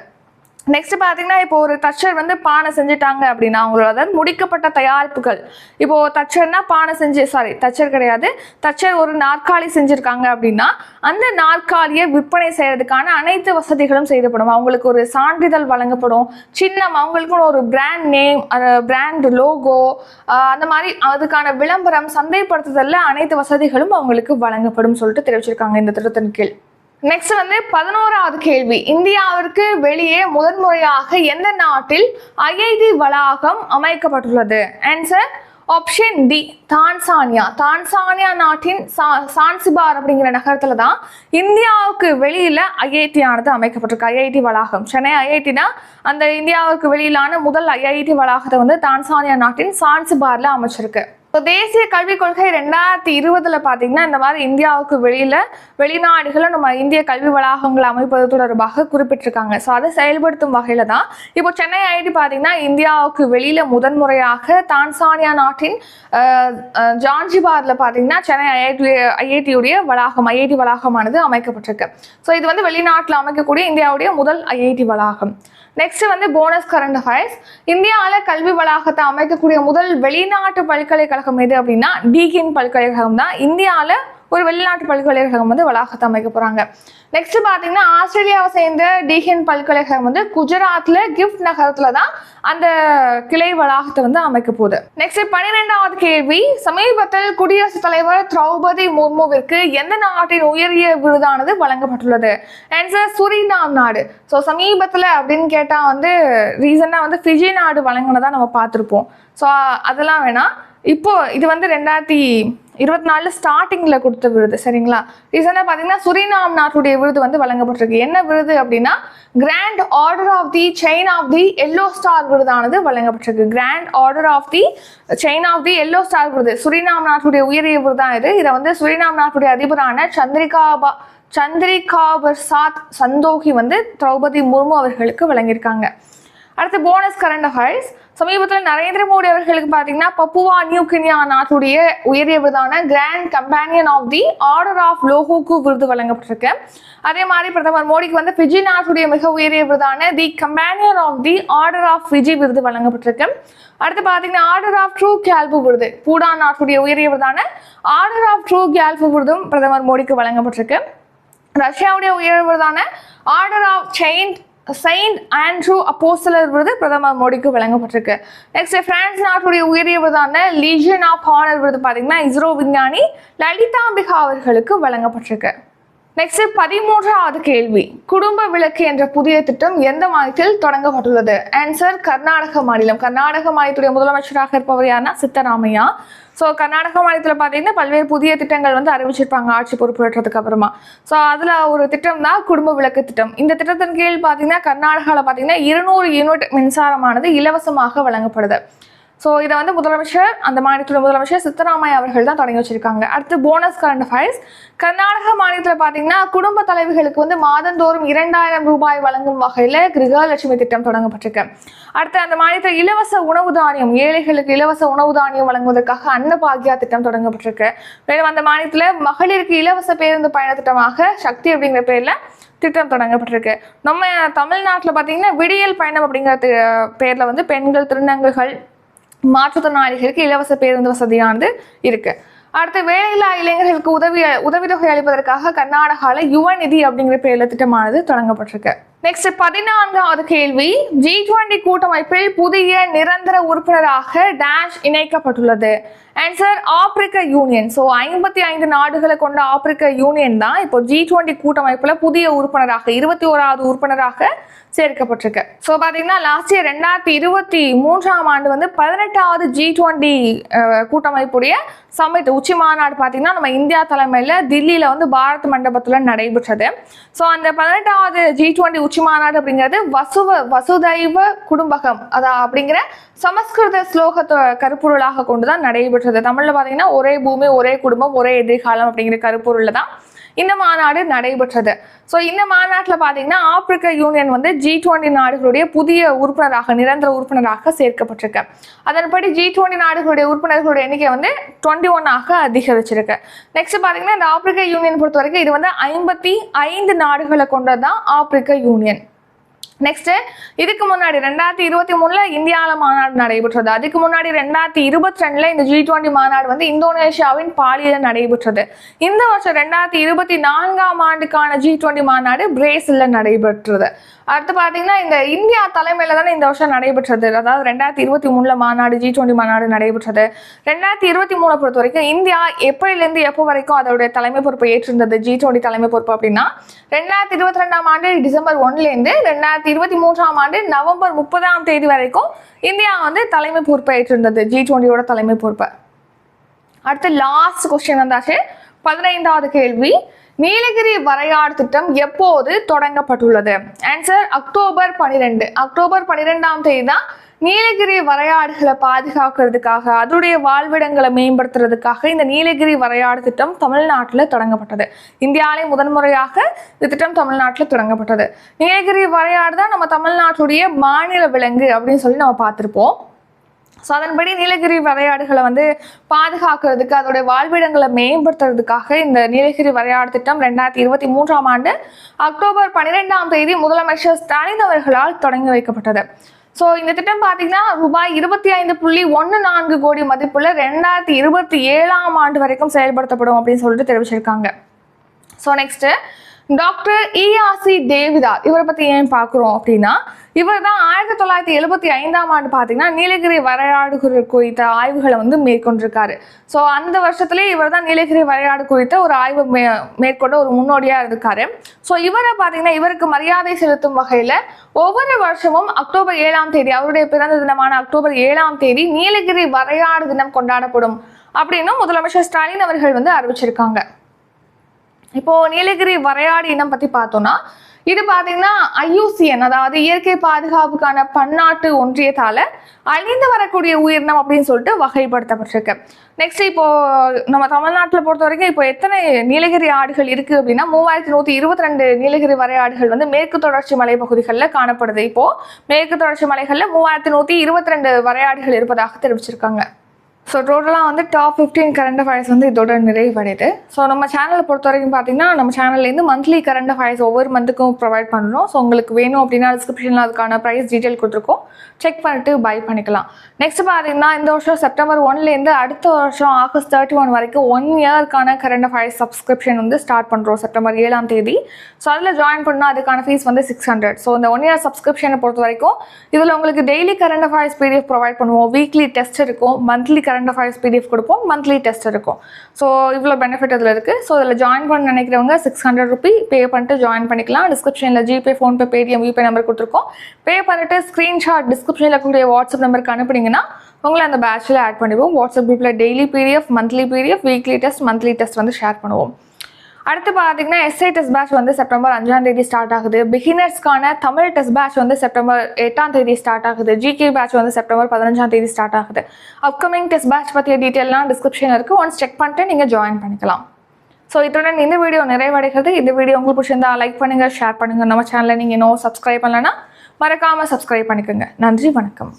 A: நெக்ஸ்ட் பார்த்தீங்கன்னா இப்போ ஒரு தச்சர் வந்து பானை செஞ்சுட்டாங்க அப்படின்னா அவங்களோட அதாவது முடிக்கப்பட்ட தயாரிப்புகள். இப்போ தச்சர்னா பானை செஞ்சு சாரி தச்சர் கிடையாது. தச்சர் ஒரு நாற்காலி செஞ்சுருக்காங்க அப்படின்னா அந்த நாற்காலியை விற்பனை செய்யறதுக்கான அனைத்து வசதிகளும் செய்யப்படும். அவங்களுக்கு ஒரு சான்றிதழ் வழங்கப்படும். சின்னம் அவங்களுக்குன்னு ஒரு பிராண்ட் நேம் பிராண்ட் லோகோ அந்த மாதிரி அதுக்கான விளம்பரம் சந்தைப்படுத்துதல்ல அனைத்து வசதிகளும் அவங்களுக்கு வழங்கப்படும் சொல்லிட்டு தெரிவிச்சிருக்காங்க இந்த திட்டத்தின் கீழ். நெக்ஸ்ட் வந்து பதினோராவது கேள்வி. இந்தியாவிற்கு வெளியே முதன்முறையாக எந்த நாட்டில் ஐஐடி வளாகம் அமைக்கப்பட்டுள்ளது? Answer option D Tanzania Tanzania நாட்டின் சா- சான்சிபார் அப்படிங்கிற நகரத்தில் தான் இந்தியாவுக்கு வெளியில் ஐஐடி ஆனது அமைக்கப்பட்டிருக்கு. ஐஐடி வளாகம். சென்னை ஐஐடினா அந்த இந்தியாவுக்கு வெளியிலான முதல் ஐஐடி வளாகத்தை வந்து தான்சானியா நாட்டின் சான்சிபாரில் அமைச்சிருக்கு. இப்போ தேசிய கல்விக் கொள்கை ரெண்டாயிரத்தி இருபதுல பார்த்தீங்கன்னா இந்த மாதிரி இந்தியாவுக்கு வெளியில வெளிநாடுகளில் நம்ம இந்திய கல்வி வளாகங்களை அமைப்பது தொடர்பாக குறிப்பிட்டிருக்காங்க. ஸோ அதை செயல்படுத்தும் வகையில தான் இப்போ சென்னை ஐடி பார்த்தீங்கன்னா இந்தியாவுக்கு வெளியில முதன்முறையாக தான்சானியா நாட்டின் அஹ், பார்த்தீங்கன்னா சென்னை ஐஐடி ஐஐடியுடைய வளாகம் ஐஐடி வளாகமானது அமைக்கப்பட்டிருக்கு. ஸோ இது வந்து வெளிநாட்டில் அமைக்கக்கூடிய இந்தியாவுடைய முதல் ஐஐடி வளாகம். நெக்ஸ்ட் வந்து போனஸ் கரண்ட் அஃபேர்ஸ் இந்தியாவில் கல்வி வளாகத்தை அமைக்கக்கூடிய முதல் வெளிநாட்டு பல்கலைக்கழகம் எது அப்படின்னா டீகின் பல்கலைக்கழகம் தான் இந்தியாவில் ஒரு வெளிநாட்டு பல்கலைக்கழகம் வந்து வளாகத்தை அமைக்க போறாங்க. நெக்ஸ்ட் பார்த்தீங்கன்னா ஆஸ்திரேலியாவை சேர்ந்த டீகின் பல்கலைக்கழகம் வந்து குஜராத்ல கிஃப்ட் நகரத்தில் தான் அந்த கிளை வளாகத்தை வந்து அமைக்க போகுது. நெக்ஸ்ட் பன்னிரெண்டாவது கேள்வி சமீபத்தில் குடியரசுத் தலைவர் திரௌபதி முர்முவிற்கு எந்த நாட்டின் உயரிய விருதானது வழங்கப்பட்டுள்ளது? ஆன்சர் சுரிநாம் நாடு. ஸோ சமீபத்தில் அப்படின்னு கேட்டால் வந்து ரீசெண்டாக வந்து ஃபிஜி நாடு வழங்கினதான் நம்ம பார்த்துருப்போம். ஸோ அதெல்லாம் வேணாம். இப்போ இது வந்து ரெண்டாயிரத்தி இருபத்தி நாலு ஸ்டார்டிங்கில் கொடுத்த விருது சரிங்களா? ரீசெண்டாக பார்த்தீங்கன்னா சுரினாம் நாட்டுடைய விருது வந்து வழங்கப்பட்டிருக்கு. என்ன விருது அப்படின்னா grand order of the chain of the yellow star விருதானது வழங்கப்பட்டிருக்கு. Grand order of the chain of the yellow star விருது. சுரினாம் நாட்டுடைய உயரிய விருது தான் இது? இதை வந்து சுரினாம் நாட்டுடைய அதிபரான சந்திரிகாபா சந்திரிகா பிரசாத் சந்தோகி வந்து திரௌபதி முர்மு அவர்களுக்கு வழங்கியிருக்காங்க. அடுத்து போனஸ் கரண்ட் அஃபேர்ஸ் சமீபத்தில் நரேந்திர மோடி அவர்களுக்கு பார்த்தீங்கன்னா பப்புவா நியூ கினியா நாட்டுடைய உயரிய விருதான grand companion of the order of லோகோக்கு விருது வழங்கப்பட்டிருக்கு. அதே மாதிரி பிரதமர் மோடிக்கு வந்து ஃபிஜி நாட்டுடைய மிக உயரிய விருதான the companion of the order of Fiji விருது வழங்கப்பட்டிருக்கு. அடுத்து பார்த்தீங்கன்னா ஆர்டர் ஆஃப் ட்ரூ கேல்பு விருது பூடான் நாட்டுடைய உயரிய விருதான ஆர்டர் ஆஃப் ட்ரூ கேல்பு விருதும் பிரதமர் மோடிக்கு வழங்கப்பட்டிருக்கு. ரஷ்யாவுடைய உயர் விருதான order of saint saint Andrew அப்போஸ்தலர் விருது பிரதமர் மோடிக்கு வழங்கப்பட்டிருக்கு. நெக்ஸ்ட் பிரான்ஸ் நாட்டுடைய உயரிய விருதான லீஜன் ஆஃப் ஹானர் விருது பார்த்தீங்கன்னா இஸ்ரோ விஞ்ஞானி லலிதாம்பிகா அவர்களுக்கு வழங்கப்பட்டிருக்கு. நெக்ஸ்ட் பதிமூன்றாவது கேள்வி. குடும்ப விளக்கு என்ற புதிய திட்டம் எந்த மாநிலத்தில் தொடங்கப்பட்டுள்ளது? ஆன்சர் கர்நாடக மாநிலம். கர்நாடக மாநிலத்துடைய முதலமைச்சராக இருப்பவர் யாருன்னா சித்தராமையா. ஸோ கர்நாடக மாநிலத்தில் பார்த்தீங்கன்னா பல்வேறு புதிய திட்டங்கள் வந்து அறிவிச்சிருப்பாங்க ஆட்சி பொறுப்பேற்றதுக்கு அப்புறமா. ஸோ அதில் ஒரு திட்டம் தான் குடும்ப விளக்கு திட்டம். இந்த திட்டத்தின் கீழ் பார்த்தீங்கன்னா கர்நாடகாவில் பார்த்தீங்கன்னா இருநூறு யூனிட் மின்சாரமானது இலவசமாக வழங்கப்படுது. ஸோ இதை வந்து முதலமைச்சர் அந்த மாநிலத்தோட முதலமைச்சர் சித்தராமையா அவர்கள் தான் தொடங்கி வச்சிருக்காங்க. அடுத்து போனஸ் கரண்ட் அஃபேர்ஸ் கர்நாடக மாநிலத்தில் பார்த்தீங்கன்னா குடும்ப தலைவிகளுக்கு வந்து மாதந்தோறும் இரண்டாயிரம் ரூபாய் வழங்கும் வகையில் கிரகலட்சுமி திட்டம் தொடங்கப்பட்டிருக்கு. அடுத்து அந்த மாநிலத்தில் இலவச உணவு தானியம் ஏழைகளுக்கு இலவச உணவு தானியம் வழங்குவதற்காக அன்னபாகியா திட்டம் தொடங்கப்பட்டிருக்கு. மேலும் அந்த மாநிலத்தில் மகளிருக்கு இலவச பேருந்து பயண திட்டமாக சக்தி அப்படிங்கிற பேரில் திட்டம் தொடங்கப்பட்டிருக்கு. நம்ம தமிழ்நாட்டில் பார்த்தீங்கன்னா விடியல் பயணம் அப்படிங்கிற பேரில் வந்து பெண்கள் திருநங்கைகள் மாற்றுத்திறனாளிகளுக்கு இலவச பேருந்து வசதியானது இருக்கு. அடுத்து வேலையில்லா இளைஞர்களுக்கு உதவி உதவித்தொகை அளிப்பதற்காக கர்நாடகாவில் யுவநிதி அப்படிங்கிற பேர்ல திட்டமானது தொடங்கப்பட்டிருக்கு. நெக்ஸ்ட் பதினான்காவது கேள்வி. ஜி டுவெண்டி கூட்டமைப்பில் புதிய நிரந்தர உறுப்பினராக டேஷ் இணைக்கப்பட்டுள்ளது. ஆன்சர் ஆப்பிரிக்க யூனியன் ஸோ ஐம்பத்தி ஐந்து நாடுகளை கொண்ட ஆப்பிரிக்க யூனியன் தான் இப்போ ஜி டுவெண்டி கூட்டமைப்பில் புதிய உறுப்பினராக இருபத்தி ஓராவது உறுப்பினராக சேர்க்கப்பட்டிருக்கு. ஸோ பார்த்தீங்கன்னா லாஸ்ட் இயர் ரெண்டாயிரத்தி இருபத்தி மூன்றாம் ஆண்டு வந்து பதினெட்டாவது ஜி டுவெண்ட்டி கூட்டமைப்புடைய சமிட் உச்சி மாநாடு பார்த்தீங்கன்னா நம்ம இந்தியா தலைமையில் தில்லியில் வந்து பாரத் மண்டபத்தில் நடைபெற்றது. ஸோ அந்த பதினெட்டாவது ஜி டுவெண்ட்டி உச்சி மாநாடு அப்படிங்கிறது வசுவ வசுதைவ குடும்பகம் அதா அப்படிங்கிற சமஸ்கிருத ஸ்லோகத்தை கருப்பொருளாக கொண்டு தான் நடைபெற்றது. தமிழில் பார்த்தீங்கன்னா ஒரே பூமி ஒரே குடும்பம் ஒரே எதிர்காலம் அப்படிங்கிற கருப்பொருளில் தான் இந்த மாநாடு நடைபெற்றது. ஸோ இந்த மாநாட்டில் பார்த்தீங்கன்னா ஆப்பிரிக்க யூனியன் வந்து ஜி டுவெண்ட்டி நாடுகளுடைய புதிய உறுப்பினராக நிரந்தர உறுப்பினராக சேர்க்கப்பட்டிருக்கு. அதன்படி ஜி டுவெண்ட்டி நாடுகளுடைய உறுப்பினர்களுடைய எண்ணிக்கை வந்து டுவெண்ட்டி ஒன்னாக அதிகரிச்சிருக்கு. நெக்ஸ்ட் பார்த்தீங்கன்னா இந்த ஆப்பிரிக்க யூனியன் பொறுத்த வரைக்கும் இது வந்து ஐம்பத்தி ஐந்து நாடுகளை கொண்டது தான் ஆப்பிரிக்க யூனியன். நெக்ஸ்ட் இதுக்கு முன்னாடி ரெண்டாயிரத்தி இருபத்தி மூணுல இந்தியாவில் மாநாடு நடைபெற்றது. அதுக்கு முன்னாடி ரெண்டாயிரத்தி இருபத்தி ரெண்டுல இந்த ஜி டுவெண்ட்டி மாநாடு வந்து இந்தோனேஷியாவின் பாலியில நடைபெற்றது. இந்த வருஷம் ரெண்டாயிரத்தி இருபத்தி நான்காம் ஆண்டுக்கான ஜி டுவெண்ட்டி மாநாடு பிரேசில்ல நடைபெற்றது. அடுத்து பார்த்தீங்கன்னா இந்த இந்தியா தலைமையில தானே இந்த வருஷம் நடைபெற்றது. அதாவது ரெண்டாயிரத்தி இருபத்தி மூணுல மாநாடு ஜி டுவெண்ட்டி மாநாடு நடைபெற்றது. ரெண்டாயிரத்தி இருபத்தி மூணை பொறுத்த வரைக்கும் இந்தியா எப்போலேருந்து எப்போ வரைக்கும் அதோடைய தலைமை பொறுப்பை ஏற்றிருந்தது? ஜி டுவெண்ட்டி தலைமை பொறுப்பு அப்படின்னா ரெண்டாயிரத்தி இருபத்தி ரெண்டாம் ஆண்டு டிசம்பர் ஒன்லேருந்து ரெண்டாயிரத்தி இருபத்தி மூன்றாம் ஆண்டு நவம்பர் முப்பதாம் தேதி வரைக்கும் இந்தியா வந்து தலைமை பொறுப்பேற்றிருந்தது. ஜி டுவெண்ட்டியோட தலைமை பொறுப்பை. அடுத்து லாஸ்ட் கொஸ்டின் வந்தாச்சு. பதினைந்தாவது கேள்வி. நீலகிரி வரையாடு திட்டம் எப்போது தொடங்கப்பட்டுள்ளது? ஆன்சர் அக்டோபர் பன்னிரெண்டு அக்டோபர் பன்னிரெண்டாம் தேதி தான் நீலகிரி வரையாடுகளை பாதுகாக்கிறதுக்காக அதோடைய வாழ்விடங்களை மேம்படுத்துறதுக்காக இந்த நீலகிரி வரையாடு திட்டம் தமிழ்நாட்டில் தொடங்கப்பட்டது. இந்தியாவிலே முதன்முறையாக இந்த திட்டம் தமிழ்நாட்டில் தொடங்கப்பட்டது. நீலகிரி வரையாடு தான் நம்ம தமிழ்நாட்டுடைய மாநில விலங்கு அப்படின்னு சொல்லி நம்ம பார்த்துருப்போம். ஸோ அதன்படி நீலகிரி வரையாடுகளை வந்து பாதுகாக்கிறதுக்கு அதோடைய வாழ்விடங்களை மேம்படுத்துறதுக்காக இந்த நீலகிரி வரையாடு திட்டம் ரெண்டாயிரத்தி இருபத்தி மூன்றாம் ஆண்டு அக்டோபர் பன்னிரெண்டாம் தேதி முதலமைச்சர் ஸ்டாலின் அவர்களால் தொடங்கி வைக்கப்பட்டது. ஸோ இந்த திட்டம் பார்த்தீங்கன்னா ரூபாய் இருபத்தி ஐந்து புள்ளி ஒன்று நான்கு கோடி மதிப்புள்ள ரெண்டாயிரத்தி இருபத்தி ஏழாம் ஆண்டு வரைக்கும் செயல்படுத்தப்படும் அப்படின்னு சொல்லிட்டு தெரிவிச்சிருக்காங்க. So next doctor ERC Devitha. இவரை பற்றி ஏன் பார்க்குறோம் அப்படின்னா இவர் தான் ஆயிரத்தி தொள்ளாயிரத்தி எழுபத்தி ஐந்தாம் ஆண்டு பார்த்தீங்கன்னா நீலகிரி வரையாடு குறித்த ஆய்வுகளை வந்து மேற்கொண்டிருக்காரு. ஸோ அந்த வருஷத்துலேயே இவர் தான் நீலகிரி வரையாடு குறித்த ஒரு ஆய்வு மே மேற்கொண்ட ஒரு முன்னோடியாக இருக்காரு. ஸோ இவரை பார்த்தீங்கன்னா இவருக்கு மரியாதை செலுத்தும் வகையில் ஒவ்வொரு வருஷமும் அக்டோபர் ஏழாம் தேதி அவருடைய பிறந்த தினமான அக்டோபர் ஏழாம் தேதி நீலகிரி வரையாடு தினம் கொண்டாடப்படும் அப்படின்னு முதலமைச்சர் ஸ்டாலின் அவர்கள் வந்து அறிவிச்சிருக்காங்க. இப்போ நீலகிரி வரையாடு இனம் பத்தி பார்த்தோம்னா இது பார்த்தீங்கன்னா ஐயூசிஎன் அதாவது இயற்கை பாதுகாப்புக்கான பன்னாட்டு ஒன்றியத்தால அழிந்து வரக்கூடிய உயிரினம் அப்படின்னு சொல்லிட்டு வகைப்படுத்தப்பட்டிருக்கு. நெக்ஸ்ட் இப்போ நம்ம தமிழ்நாட்டில் பொறுத்த வரைக்கும் இப்போ எத்தனை நீலகிரி ஆடுகள் இருக்கு அப்படின்னா மூவாயிரத்தி நூற்றி இருபத்தி ரெண்டு நீலகிரி வரை ஆடுகள் வந்து மேற்கு தொடர்ச்சி மலை பகுதிகளில் காணப்படுது. இப்போ மேற்கு தொடர்ச்சி மலைகளில் மூவாயிரத்தி நூற்றி இருபத்தி ரெண்டு வரையாடுகள் இருப்பதாக தெரிவிச்சிருக்காங்க. ஸோ டோட்டலாக வந்து டாப் ஃபிஃப்டீன் கரண்ட் அஃபேர்ஸ் வந்து இதோட நிறைவடையுது. ஸோ நம்ம சேனலை பொறுத்த வரைக்கும் பார்த்தீங்கன்னா நம்ம சேனல்லேருந்து மந்த்லி கரண்ட் அஃபேர்ஸ் ஒவ்வொரு மந்த்துக்கும் ப்ரொவைட் பண்ணுறோம் ஸோ உங்களுக்கு வேணும் அப்படின்னா டிஸ்கிரிப்ஷனில் அதுக்கான ப்ரைஸ் டீட்டெயில் கொடுத்துருக்கோம். செக் பண்ணிட்டு பை பண்ணிக்கலாம். நெக்ஸ்ட் பார்த்தீங்கன்னா இந்த வருஷம் செப்டம்பர் ஒன்லேருந்து அடுத்த வருஷம் ஆகஸ்ட் தேர்ட்டி ஒன் வரைக்கும் ஒன் இயர்க்கான கரண்ட் அஃபேர்ஸ் சப்ஸ்கிரிப்ஷன் வந்து ஸ்டார்ட் பண்ணுறோம் செப்டம்பர் ஏழாம் தேதி. ஸோ அதில் ஜாயின் பண்ணால் அதுக்கான ஃபீஸ் வந்து சிக்ஸ் ஹண்ட்ரட் ஸோ இந்த ஒன் இயர் சப்ஸ்கிரிப்ஷனை பொறுத்த வரைக்கும் இதில் உங்களுக்கு daily current affairs PDF provide பண்ணுவோம். வீக்லி டெஸ்ட் இருக்கும். மந்த்லி கரண்ட் அஃபேர்ஸ் பிடிஎஃப் கொடுப்போம். மந்த்லி டெஸ்ட் இருக்கும். ஸோ இவ்வளோ பெனிஃபிட் இதில் இருக்குது ஸோ இதில் ஜாயின் பண்ண நினைக்கிறவங்க சிக்ஸ் ஹண்ட்ரட் ருபி பே பண்ணிட்டு ஜாயின் பண்ணிக்கலாம். டிஸ்கிரிப்ஷனில் GPay PhonePe Paytm UPay number கொடுத்துருக்கோம். பே பண்ணிட்டு ஸ்க்ரீன்ஷாட் டிஸ்கிரிப்ஷனில் இருக்கக்கூடிய வாட்ஸ்அப் நம்பருக்கு அனுப்புனீங்கன்னா உங்களை அந்த பேட்சில் ஆட் பண்ணிடுவோம். வாட்ஸ்அப் குரூப்பில் daily PDF monthly PDF weekly test monthly test வந்து ஷேர் பண்ணுவோம். அடுத்து பார்த்தீங்கன்னா எஸ்ஐ டெஸ்ட் பேட்ச் வந்து செப்டம்பர் அஞ்சாம் தேதி ஸ்டார்ட் ஆகுது. பிகினர்ஸ்க்கான தமிழ் டெஸ்ட் பேட்ச் வந்து செப்டம்பர் எட்டாம் தேதி ஸ்டார்ட் ஆகுது. ஜிகே பேட்ச் வந்து செப்டம்பர் பதினஞ்சாம் தேதி ஸ்டார்ட் ஆகுது. அப்கமிங் டெஸ்ட் பேட்ச் பற்றிய டீட்டெயிலாம் டிஸ்கிரிப்ஷன் இருக்குது ஒன்ஸ் செக் பண்ணிட்டு நீங்கள் ஜாயின் பண்ணிக்கலாம். ஸோ இத்துடன் இந்த வீடியோ நிறைவடைகிறது. இந்த வீடியோ உங்களுக்கு பிடிச்சிருந்தா லைக் பண்ணுங்கள் ஷேர் பண்ணுங்கள் நம்ம சேனலை நீங்கள் இன்னும் சப்ஸ்கிரைப் பண்ணலன்னா மறக்காமல் சப்ஸ்கிரைப் பண்ணிக்கோங்க. நன்றி வணக்கம்.